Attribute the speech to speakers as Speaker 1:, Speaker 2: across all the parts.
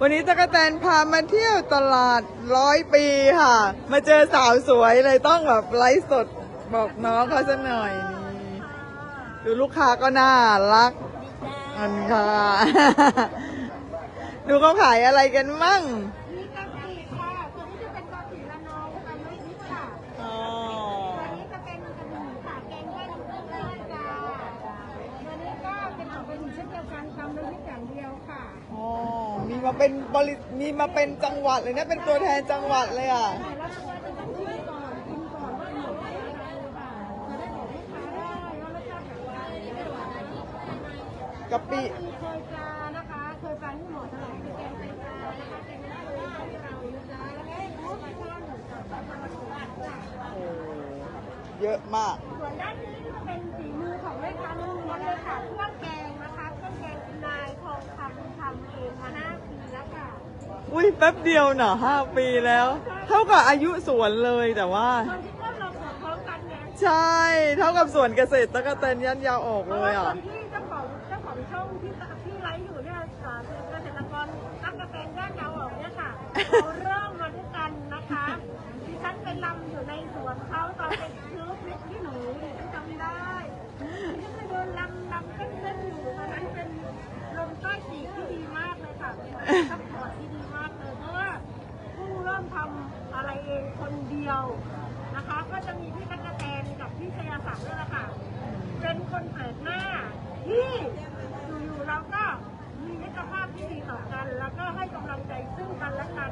Speaker 1: วันนี้ตะกแตนพามาเที่ยวตลาดร้อยปีค่ะ มาเจอสาวสวยเลยต้องแบบไลฟ์สดบอกน้องเขาสักหน่อยนี่ดูลูกค้าก็น่ารักอันค่ะ ดูเขาขายอะไรกันมั่ง
Speaker 2: มีกะปิค่ะ ตัวนี้จะเป็นกะปิละนองกับไม่นิดค่ะ
Speaker 1: อ๋อ
Speaker 2: ตัวนี้จะเป็นกระดูกค่ะแกงแค่ลูกเล็กๆจ้าตัวนี้ก็เป็นของเป็นเช่นเดียวกันทำด้วยพริกอย่างเดียวค่ะ
Speaker 1: อ๋อ มาเป็นบริมีมาเป็นจังหวัดเลยนะ เป็นตัวแทนจังหวัดเลยอะ
Speaker 2: กะ
Speaker 1: ปิ
Speaker 2: เคยปลานะคะ เคยปลาที่หมดเท่าไหร่คือแกงไตปลานะคะแกงไตปลาที่เราอยู่จ้าแล้วก็มูสปลาช่อนกับปลาปลาทูค่ะ
Speaker 1: โอ้เยอะมาก
Speaker 2: แป๊
Speaker 1: บเดียวเนอะห้าปีแล้ว เท่ากับอายุสวนเลยแต่ว่า
Speaker 2: ตอนที่เริ่มเราสดพร้อมกันเนี่ย
Speaker 1: ใช่เท่ากับสวนเกษตรตะกะแตนยันยาวออก
Speaker 2: เพ
Speaker 1: เล
Speaker 2: ราะว่าย
Speaker 1: อะ
Speaker 2: นที่เจ้าของเจ้าของช่องที่ที่ไลฟ์อยู่เนี่ยอ่าเป็นเกษตรกรรักกาแฟย่านยาวออกเนี่ยค่ะเขาเริ่มมาด้วยกันนะคะดิฉันไปลำอยู่ในสวนเขาตอนเป็นซื้อพริกที่หนูดิฉันจำได้ดิฉันไปเดินลำลำเต้นๆอยู่ตอนนั้นเป็นลมใต้ปีกที่ดีมากเลยค่ะที่ดีมากเลยเพราะว่าผู้เริ่มทำอะไรเองคนเดียวนะคะ ก็จะมีพี่ตั๊กแตนกับพี่ชยาศักดิ์นี่แหละค่ะ เป็นคนแปลกหน้าที่อยู่ๆเราก็มีมิตรภาพที่ดีต่อกัน แล้วก็ให้กำลังใจซึ่งกันและกัน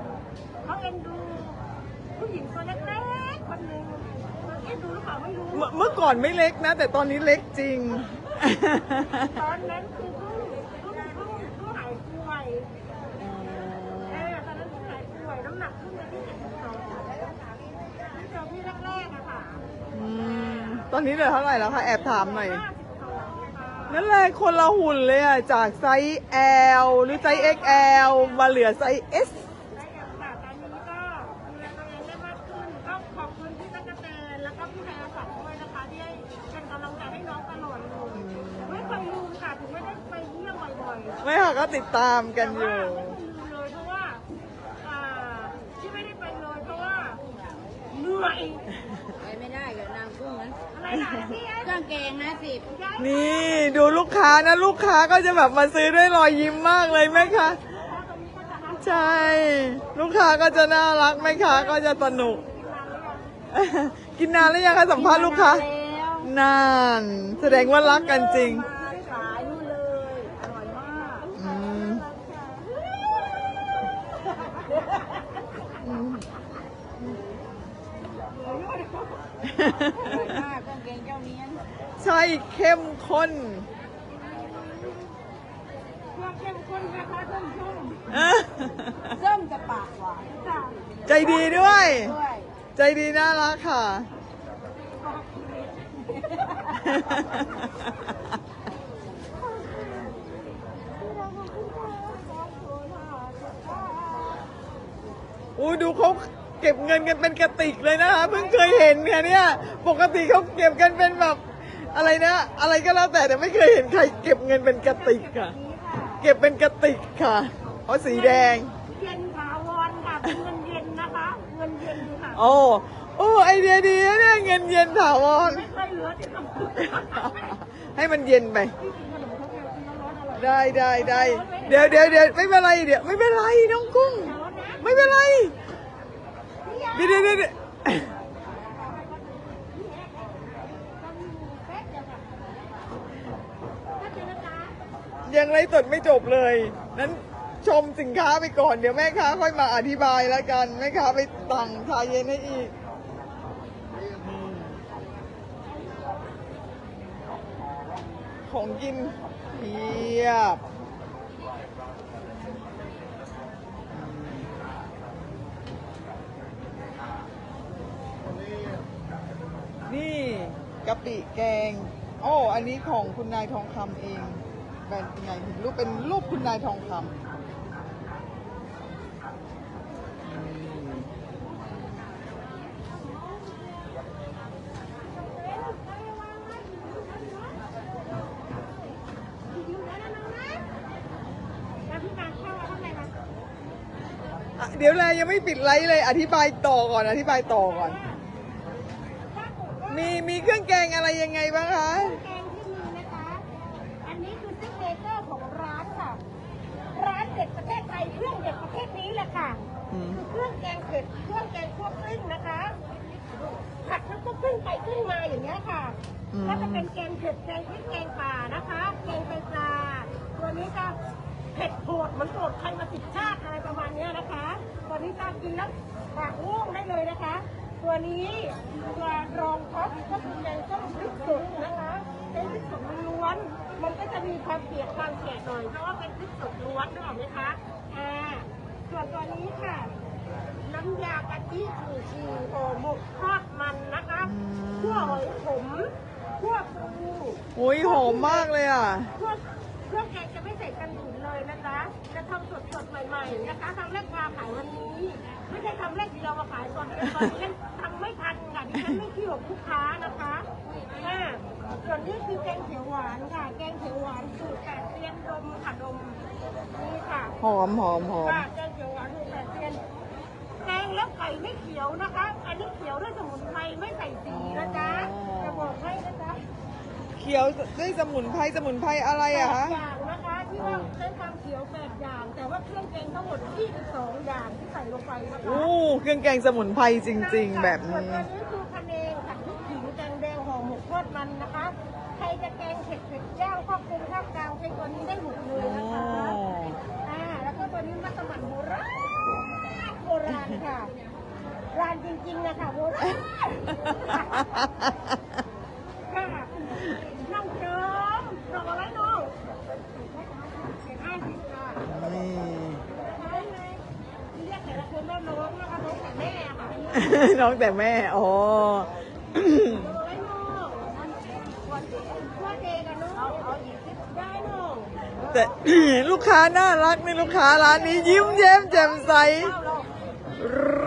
Speaker 2: เขาเอ็นดู ผู้หญิงตัวเล็กๆคนหนึ่งเอ็นดูหรือ เปล่าไม่รู้
Speaker 1: เมื่อเมื่อก่อนไม่เล็กนะ แต่ตอนนี้เล็กจริง
Speaker 2: ตอนนั้นคือเพิ่งเพิ่งเพิ่งเพิ่งหายป่วยเออตอนนั้นเพิ่งหายป่วยน้ำหนักขึ้นไปที่เจ็ดสิบสองที่เจอพี่แรกๆอะค่ะ
Speaker 1: อืมตอนนี้เหลือเท่าไหร่แล้วคะแอบถามหน่อย
Speaker 2: ห้าสิบสองค่ะ
Speaker 1: นั่นแหละคนละหุ่นเลยอะ จากไซส์ L หรือไซส์ XL มาเหลือไซส์ S ไม่ค่ะก็ติดตามกันอยู่
Speaker 2: แต่ว่าไม่เคยลืมเลยเพราะว่าอ่าที่ไม่ได้ไปเลยเพราะว่าเหนื่อย
Speaker 3: ไปไม่ได้กับนางกุ้งนะ
Speaker 2: อะไรนะพี่เอ๊ะ
Speaker 3: เครื่องแกงนะสิบ
Speaker 2: ย้าย
Speaker 1: นี่ดูลูกค้านะ ลูกค้าก็จะแบบมาซื้อด้วยรอยยิ้มมากเลยแม่ค้า
Speaker 2: ตรงนี้ก็จะทำ
Speaker 1: ใช่ ลูกค้าก็จะน่ารักแม่ค้าก็จะสนุก กินนานแล้วยังคะสัมภาษณ์ลูกค้า
Speaker 2: แล้ว
Speaker 1: นาน แสดงว่ารักกันจริง
Speaker 2: มาสายนู่นเลย อร่อยมาก
Speaker 1: อืม
Speaker 3: อร่อย มากเครื่องแกงเจ้านี้
Speaker 1: ใช่เข้มข้น
Speaker 2: เครื่องเข้มข้นนะคะท่านผู้ชม
Speaker 3: ส้มกับปากหวาน
Speaker 2: จ้ะ
Speaker 1: ใจดีด้วย
Speaker 3: ด้วย
Speaker 1: ใจดีน่ารักค่ะ อู้ดูเขา เก็บเงินกันเป็นกระติกเลยนะคะเพิ่งเคยเห็นค่ะเนี่ยปกติเขาเก็บกันเป็นแบบอะไรนะ อะไรก็แล้วแต่แต่ไม่เคยเห็นใครเก็บเงินเป็นกระติกค่ะ
Speaker 2: นี่ค่ะ
Speaker 1: เก็บเป็นกระติกค่ะเพราะสีแดง
Speaker 2: เย็นถาวรค่ะเป็นเงินเย็นนะคะ เงินเย็นดูค่ะ
Speaker 1: โอ้โอ้ไอเดียดีนะเนี่ยเงินเย็นถาวร
Speaker 2: ไม่ค่อยเหลือที่ทำ
Speaker 1: ให้มันเย็นไป
Speaker 2: ที่กินขนมเขาเนี่ยกินร้อนๆอร่อย
Speaker 1: ได้ได้ได้เดี๋ยวเดี๋ยวเดี๋ยวไม่เป็นไรเดี๋ยวไม่เป็นไรน้องกุ้ง
Speaker 2: ร้อนนะ
Speaker 1: ไม่เป็นไร เดี๋ยวเดี๋ยวเดี๋ยวเดี๋ยว
Speaker 2: แป๊บเดียวค่ะถ้าเจอนะจ๊ะ
Speaker 1: ยังไรสดไม่จบเลย นั้นชมสินค้าไปก่อน เดี๋ยวแม่ค้าค่อยมาอธิบายแล้วกัน แม่ค้าไปสั่งชาเย็นให้อีกของกินเพียบ นี่กะปิแกงโอ้อันนี้ของคุณนายทองคำเองแบรนด์คุณนายเห็นรูปเป็นรูปคุณนายทองคำอะเดี๋ยวแลยังไม่ปิดไลฟ์เลย อธิบายต่อก่อน อธิบายต่อก่อน
Speaker 2: ถ้าเกิดว่า
Speaker 1: มีมีเครื่อง แกงอะไรยังไงบ้างคะ
Speaker 2: แกงที่มีนะคะ อันนี้คือซิกเนเจอร์ของร้านค่ะ ร้านเด็ดประเทศไทยเครื่องเด็ดประเทศนี้แหละค่ะ
Speaker 1: อืม
Speaker 2: คือเครื่องแกงเผ็ดเครื่องแกงคั่วกลิ้งนะคะ ผัดแล้วก็ขึ้นไปขึ้นมาอย่างเงี้ยค่ะ
Speaker 1: อืม
Speaker 2: ก็จะเป็นแกงเผ็ดแกงพริกแกงป่านะคะ แกงไตปลาตัวนี้จะเผ็ดโหดเหมือนโหดใครมาสิบชาติอะไรประมาณเนี้ยนะคะตัวนี้จะกินแล้วปากง่วงได้เลยนะคะ ตัวนี้ตัวรองท็อปก็คือแกงส้มพริกสดนะคะเป็นพริกสดล้วนๆมันก็จะมีความเปียกบางแก่หน่อยเพราะว่าเป็นพริกสดล้วนนึกออกไหมคะอ่าส่วนตัวนี้ค่ะ น้ำยากะทิชูชีห่อหมกทอดมันนะคะ
Speaker 1: อืม
Speaker 2: คั่วหอยขมคั่วปู
Speaker 1: อุ้ยหอมมากเลยอะ
Speaker 2: คั่วเครื่องแกงจะไม่ใส่กันฉุน เลยนะจ๊ะจะทำสดๆใหม่ๆนะคะทำแรกมาขายวันนี้ ไม่ใช่ทำแรกเดียวมาขายตอนนี้ตอนนี้ฉันทำไม่ทันค่ะดิฉันไม่ขี้หลบลูกค้านะคะอ่าส่วนนี้คือแกงเขียวหวานค่ะ แกงเขียวหวานสูตรแปดเซียนดมค่ะดมนี่ค่ะ
Speaker 1: หอมหอมหอม
Speaker 2: ค่ะแกงเขียวหวานสูตรแปดเซียนแกงแล้วไก่ไม่เขียวนะคะ อันนี้เขียวด้วยสมุนไพรไม่ใส่สีนะจ๊ะจะบอกให้นะจ๊ะ
Speaker 1: เขียวด้วยสมุนไพรสมุนไพรอะไร
Speaker 2: แป
Speaker 1: อะ
Speaker 2: ด
Speaker 1: คะ
Speaker 2: อย่างนะคะที่ว่าใช้ความเขียวแปดอย่าง แต่ว่าเครื่องแกงทั้งหมด22อย่างที่ใส่ลงไปนะคะ
Speaker 1: อู้เครื่องแกงสมุนไพรจริง ๆ แบบ
Speaker 2: ส่วน
Speaker 1: นี้
Speaker 2: ตัวนี้คือคะแนนผัดพริกขิงแกงแดงห่อหมกทอดมันนะคะ ใครจะแกงเผ็ดเผ็ดย่างข้าวกรุงข้าวกลางใช้ตัวนี้ได้หมดเลยนะคะอ่าแล้วก็ตัวนี้มัสมั่นโบราณโบราณค่ะโบราณจริงๆนะคะโบราณค่ะน้องเจิมรออะไรน้องห้าสิบค่ะ
Speaker 1: นี่
Speaker 2: ใช่ไหมที่เรียกแต่ละคนว่าน้องนะคะน้องแต่แม่ค่ะ
Speaker 1: น้องแต่แม่อ๋อ
Speaker 2: รอไว้น้องวันที่ว่าเดกันน้องเอาอีกสิบได้น้อง
Speaker 1: แต่ลูกค้าน่ารักนี่ลูกค้าร้านนี้ยิ้มแย้มแจ่มใส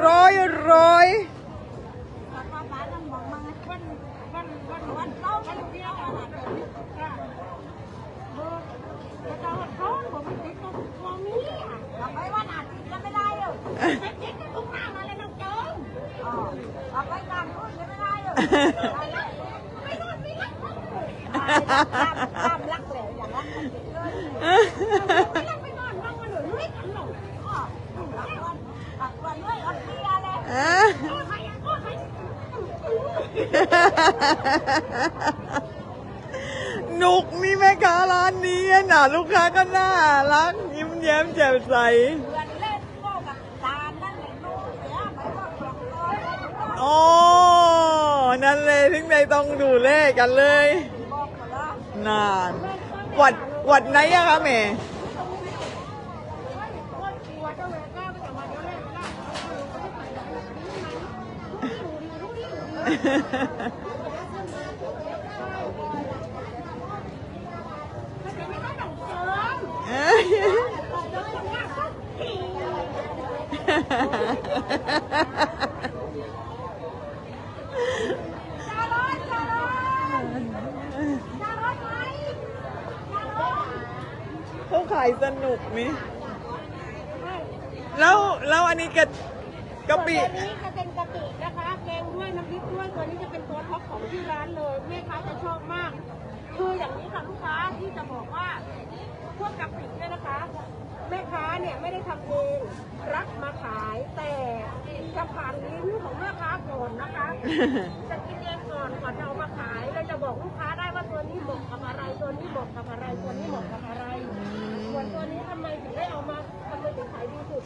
Speaker 1: ร้อยร้อย
Speaker 2: วันวันวันวันวันเราวันเดียวอาหารแบบนี้ค่ะเบอร์จะเอาเขาผมไม่ติดตัวตัวนี้อะทำไมวันอาทิตย์ก็ไม่ได้เลยเด็กๆทุกหน้ามาเลยน้องโจ้อ๋อเอาไปการพูดไม่ได้เลยไม่นอนไม่รักตามรักเลยอย่างรักเลยไม่รักไม่นอนน้องมันหนุ่ยกันหนุ่ยอ๋อรักวันรักวันด้วยอันนี้อะไร
Speaker 1: อะ
Speaker 2: โอ้ใครอะโอ้ใคร
Speaker 1: หนุกนี่แม่ค้าร้านนี้น่ะลูกค้าก็น่ารักยิ้มแย้มแจ่มใส
Speaker 2: เพื่อนเล่นก็กับตานั่นแหละลูกเสียไม่ก็กลับร้อย
Speaker 1: อ๋อนั่นเลยถึงได้ต้องดูเลขกันเลย นานวัดวัดไหนอะคะแม่
Speaker 2: เขา
Speaker 1: ขายสนุกนี่แล้วแล้วอันนี้กะกะปิ
Speaker 2: ส่วนตัวนี้จะเป็นกะปินะคะ แกงด้วยน้ำพริกด้วยตัวนี้จะเป็นตัวท็อปของที่ร้านเลยแม่ค้าจะชอบมาก คืออย่างนี้ค่ะลูกค้าที่จะบอกว่าพวกกะปิเนี่ยนะคะ แม่ค้าเนี่ยไม่ได้ทำเองรับมาขายแต่จะผ่านลิ้นของแม่ค้าก่อนนะคะ จะกินเองก่อนก่อนจะเอามาขายเราจะบอกลูกค้าได้ว่าตัวนี้เหมาะกับอะไรตัวนี้เหมาะกับอะไรตัวนี้เหมาะกับอะไรส่วนตัวนี้ทำไมถึงได้เอามาทำไมถึงขายดีสุด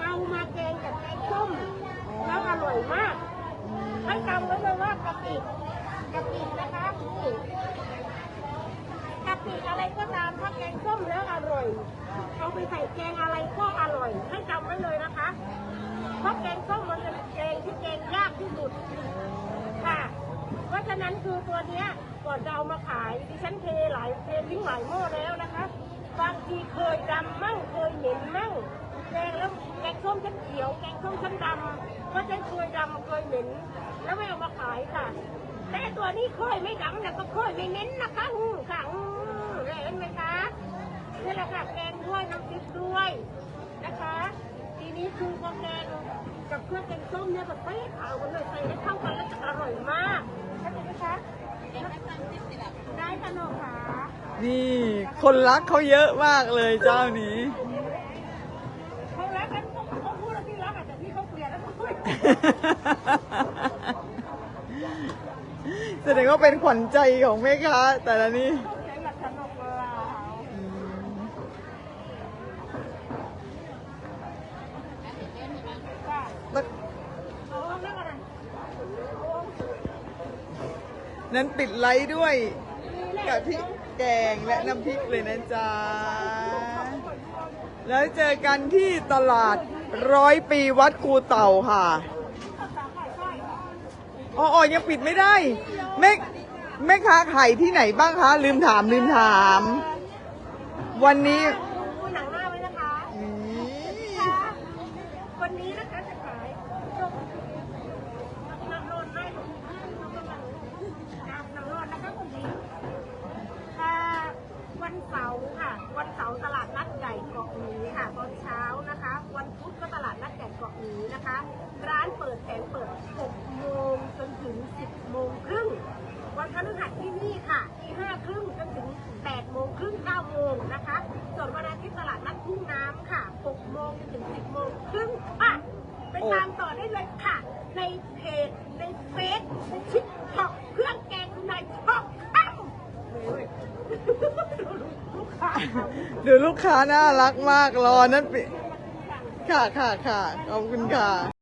Speaker 2: เอามาแกงกับแกงส้มแล้วอร่อยมาก ให้จำไว้เลยว่ากะปิกะปินะคะนี่กะปิอะไรก็ตามถ้าแกงส้มแล้วอร่อย เอาไปใส่แกงอะไรก็อร่อย ให้จำไว้เลยนะคะ เพราะแกงส้มมันเป็นแกงที่แกงยากที่สุด ค่ะ เพราะ ฉะนั้นคือตัวเนี้ยก่อนจะเอามาขายดิฉันเทหลายเททิ้งหลายหม้อแล้วนะคะบางทีเคยดำมั่งเคยเหม็นมั่งแกงแล้วแกงส้มชั้นเขียวแกงส้มชั้นดำก็จะเคยดำเคยเหม็น แล้วไม่เอามาขายค่ะ แต่ตัวนี้เคยไม่ดำแต่ก็เคยไม่เหม็นนะคะอืมค่ะอืมเห็นไหมคะนี่แหละค่ะแกงด้วยน้ำพริกด้วยนะคะ ทีนี้คือพอแกงกับเครื่องแกงส้มเนี่ยแบบเป๊ะเอากันเลยใส่ให้เข้ากันแล้วจะอร่อยมาก คะได้ค่ะหนูค่ะ
Speaker 1: นี่คนรักเขาเยอะมากเลยเจ้านี้
Speaker 2: เขารักกันเขาพูดแล้วที่รักอะแต่ที่เขาเกลียดแล้วเขาพูด
Speaker 1: แสดงว่าเป็นขวัญใจของแม่ค้าแต่ละนี้
Speaker 2: ใช้แบบสนุกเลยอะ
Speaker 1: อืม
Speaker 2: ค่ะ
Speaker 1: แล้ว
Speaker 2: เอาเรื่องอะไร
Speaker 1: นั้นปิดไลฟ์ด้วยกับพริกแกงและน้ำพริกเลยนะจ๊ะ แล้วเจอกันที่ตลาดร้อยปีวัดกูเต่าค่ะอ๋อยังปิดไม่ได้แม่แม่ค้าขายที่ไหนบ้างคะ ลืมถามลืมถาม วัน
Speaker 2: นี้งหน้าไว้นะคะ
Speaker 1: นี่
Speaker 2: ค่ะวันนี้นะคะจะขายน้ำร้อนให้น้ำร้อนนะคะคุณดีอ่าวันเสาร์ค่ะ วันเสาร์ตลาดนัดใหญ่เกาะหมีค่ะ ตอนเช้านะคะ วันพุธก็ตลาดนัดใหญ่เกาะหมีนะคะ ร้านเปิดแผงเปิด 6 โมงจนถึง 10 โมงครึ่ง วันพฤหัสที่นี่ค่ะที่5ครึ่งจนถึง 8 โมงครึ่ง 9 โมงนะคะ ส่วนวันอาทิตย์ตลาดนัดทุ่งน้ำค่ะ 6 โมงจนถึง 10 โมงครึ่งอะ ไปตามต่อได้เลยค่ะ ในเพจ ในเฟซในชิคท็อกเครื่องแกงในช็อกข้าวลูกค้า
Speaker 1: ดูลูกค้าน่ารักมากรอนั้นปิค่ะค่ะค่ะขอบคุณค่ะ